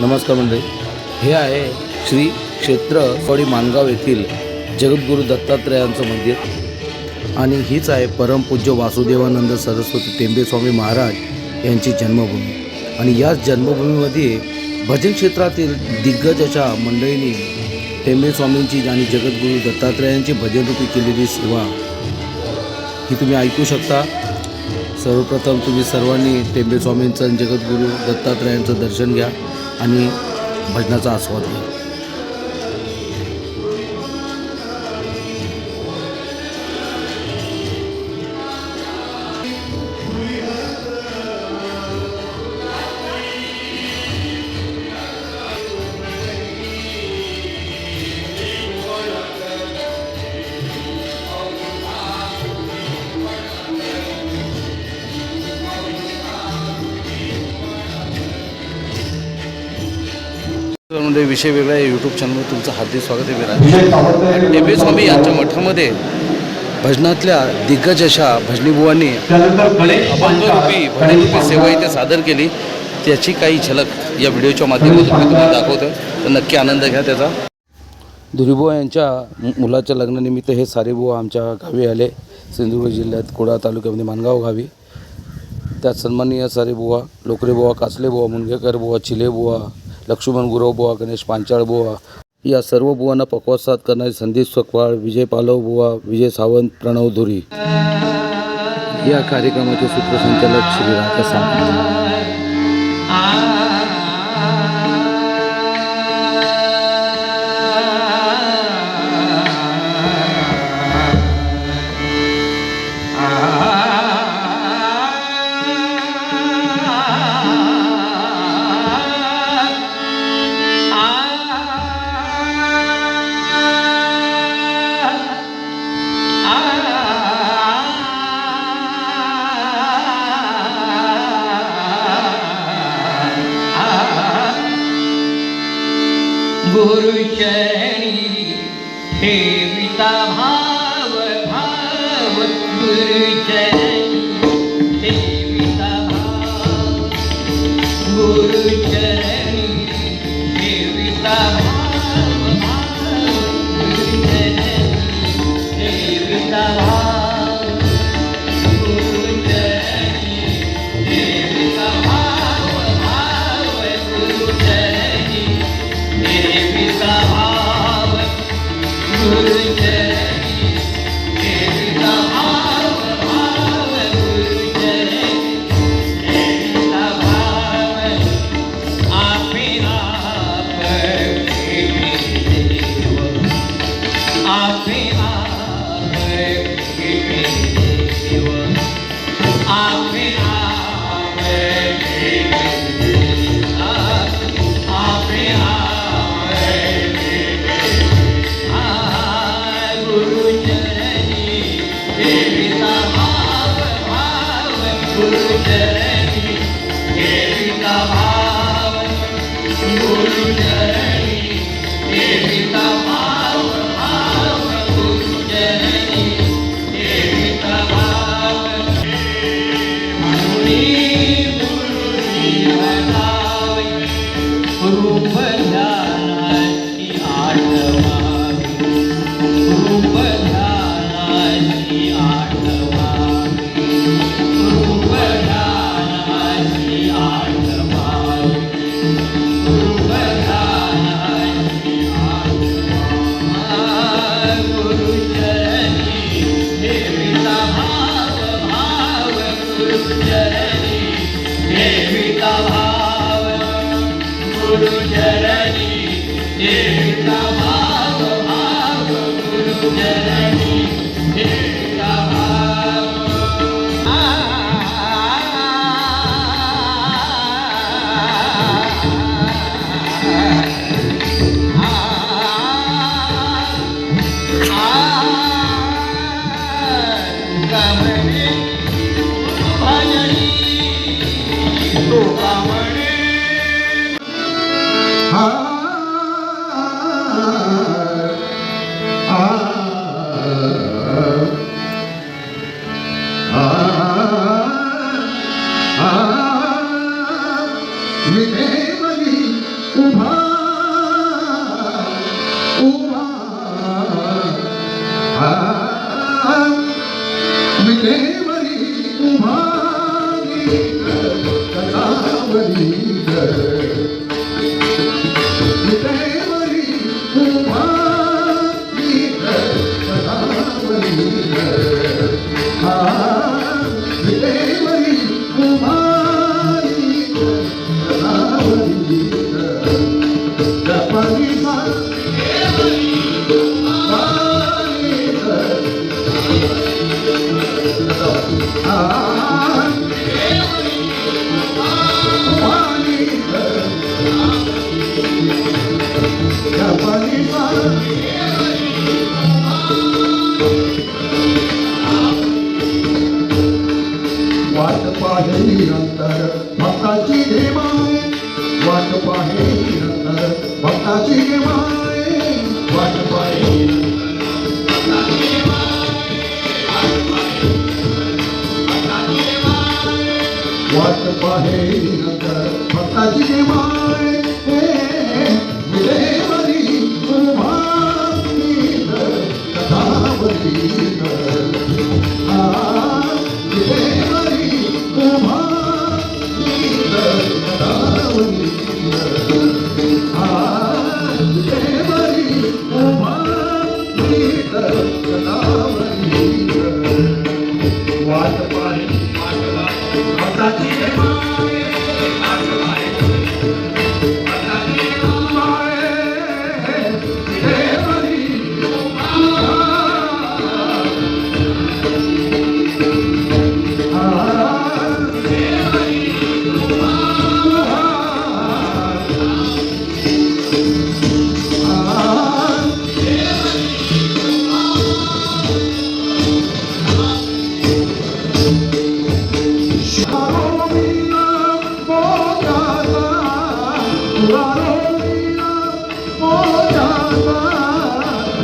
नमस्कार मंडळी. हे आहे श्री क्षेत्र फळी मानगाव येथील जगद्गुरू दत्तात्रयांचं मंदिर. आणि हीच आहे परमपूज्य वासुदेवानंद सरस्वती टेंबेस्वामी महाराज यांची जन्मभूमी. आणि याच जन्मभूमीमध्ये भजन क्षेत्रातील दिग्गज अशा मंडळींनी टेंबेस्वामींची आणि जगद्गुरू दत्तात्रयांची भजनरूपी केलेली सेवा ही तुम्ही ऐकू शकता. सर्वप्रथम तुम्ही सर्वांनी टेंबेस्वामींचं आणि जगद्गुरू दत्तात्रयांचं दर्शन घ्या. आणि भजनाचा आस्वाद घ्या. विषय वेगळा आहे. यूट्यूब चॅनलवर तुमचं हार्दिक स्वागत आहे विराज. टेंबे स्वामी यांच्या मठामध्ये भजनातल्या दिग्गज अशा भजनीबुवांनी अभंगरूपी भजनरूपी सेवा इथे सादर केली. त्याची काही झलक या व्हिडिओच्या माध्यमातून मी तुम्हाला दाखवतो तर नक्की आनंद घ्या त्याचा. धुरीबुवा यांच्या मुलाच्या लग्नानिमित्त हे सारे बुवा आमच्या गावी आले. सिंधुदुर्ग जिल्ह्यात कुडा तालुक्यामध्ये मानगाव गावी. त्यात सन्माननीय सारे बुवा लोकरे बुवा कासले बुवा मुनगेकर बुवा चिले बुवा लक्ष्मण गुरव बुवा गणेश पांचाळ बुवा या सर्व बुवांना पक्वासात करणारे संदीप सकवाळ विजय पालव बुवा विजय सावंत प्रणव धुरी. या कार्यक्रमाचे सूत्रसंचालक श्री राजा सावंत গুরু চরণী হে পিতা ভাই उभा Krishna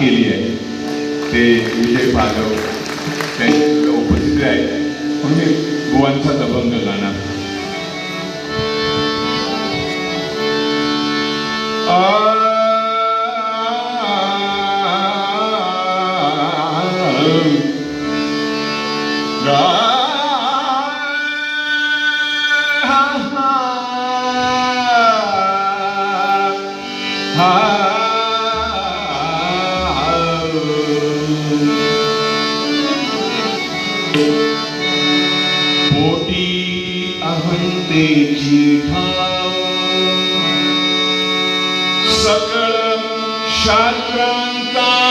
केली आहे ते विजय भागव त्यांच्या उपस्थित आहे म्हणून गोवांचा दबंग गाणार मातेची ठाव सकळ शास्त्रांचा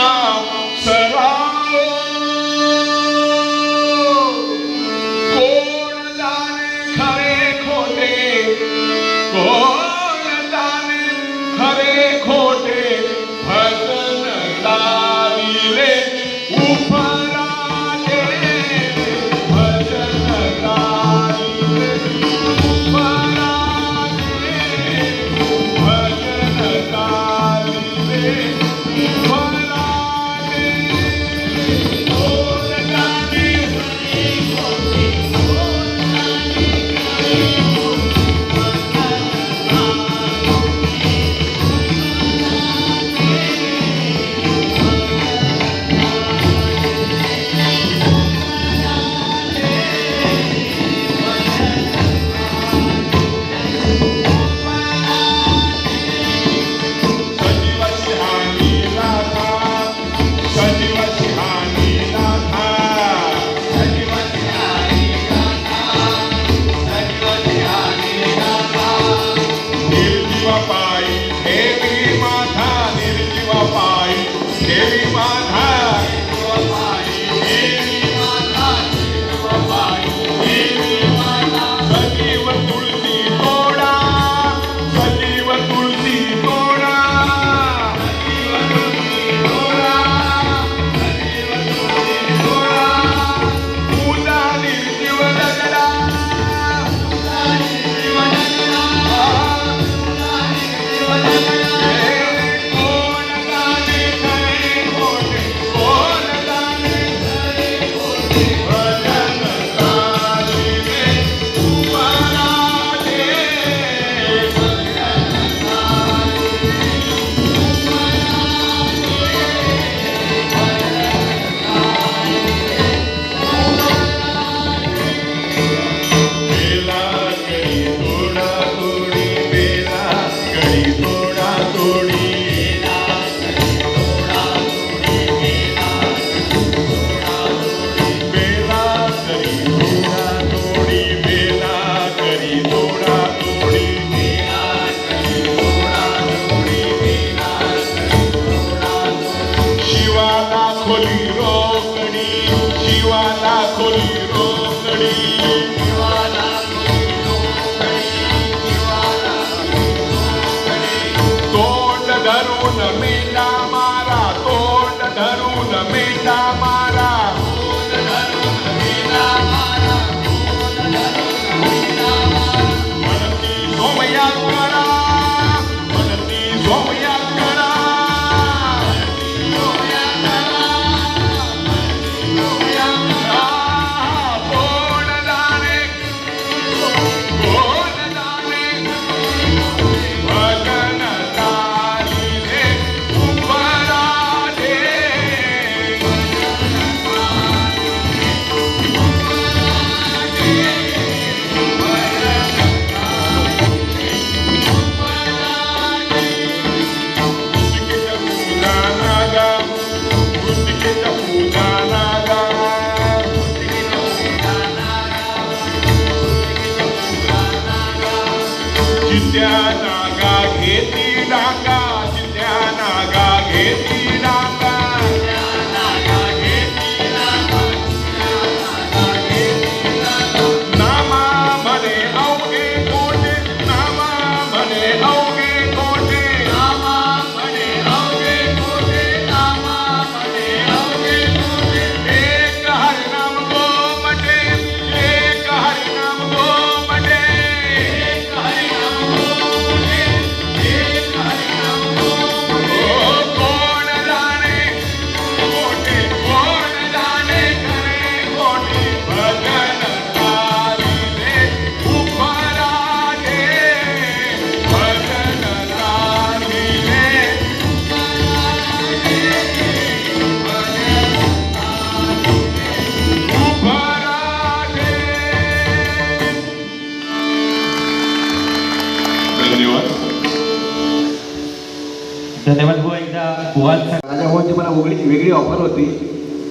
वेगळी ऑफर होती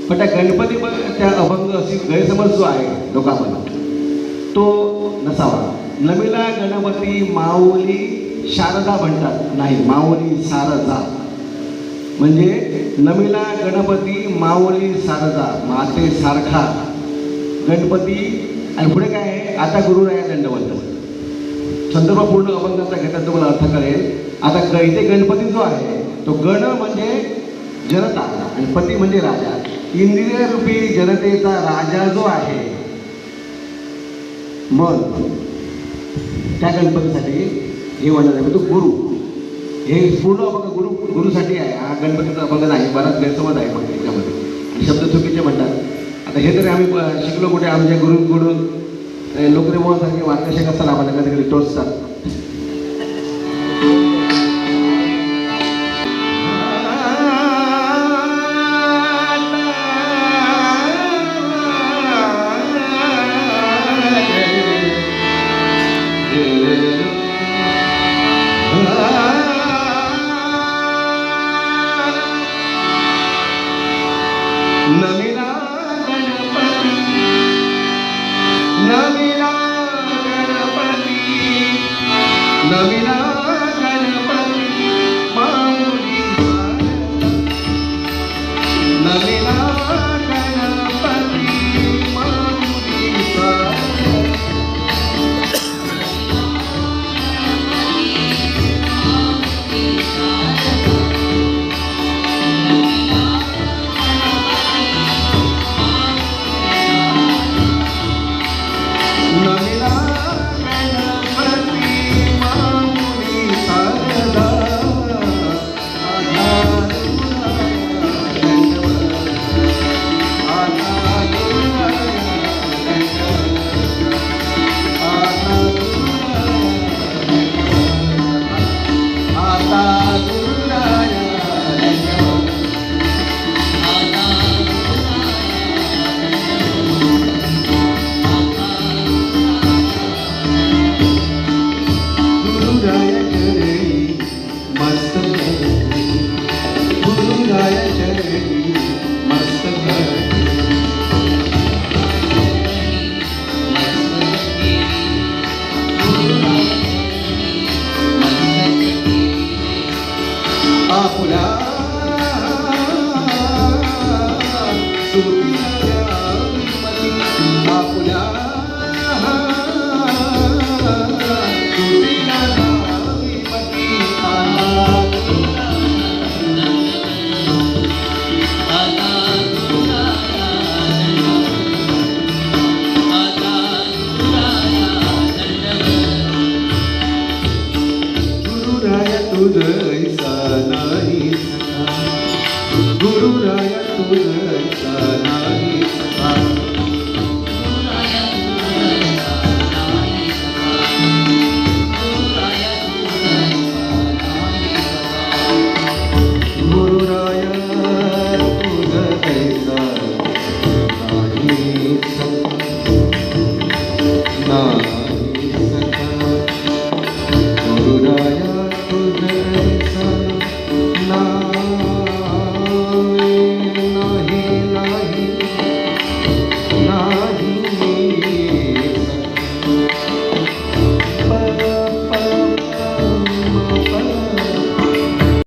पण त्या गणपती पण त्या अभंग अशी गैरसमज जो आहे लोकांमध्ये तो नसावा. नमिला गणपती माऊली शारदा म्हणतात. नाही माऊली शारदा. म्हणजे नमिला गणपती माऊली शारदा माते सारखा. गणपती आणि पुढे काय आहे? आता गुरुराया दंडवंत. संदर्भ पूर्ण अभंगाचा घेतात तुम्हाला अर्थ करेल आता ग गणपती जो आहे तो गण म्हणजे जनता आणि पती म्हणजे राजा. इंद्रियरूपी जनतेचा राजा जो आहे मग त्या गणपतीसाठी हे म्हणणार आहे तो गुरु. हे पूर्ण अभंग गुरु गुरुसाठी आहे. हा गणपतीचा अभंग नाही बराच गैरसमज आहे मग त्याच्यामध्ये. शब्द चुकीचे म्हणतात. आता हे तरी आम्ही शिकलो कुठे आमच्या गुरु नोकरी मोहनसारखे मार्गदर्शक असतात आम्हाला कधी कधी टोचतात?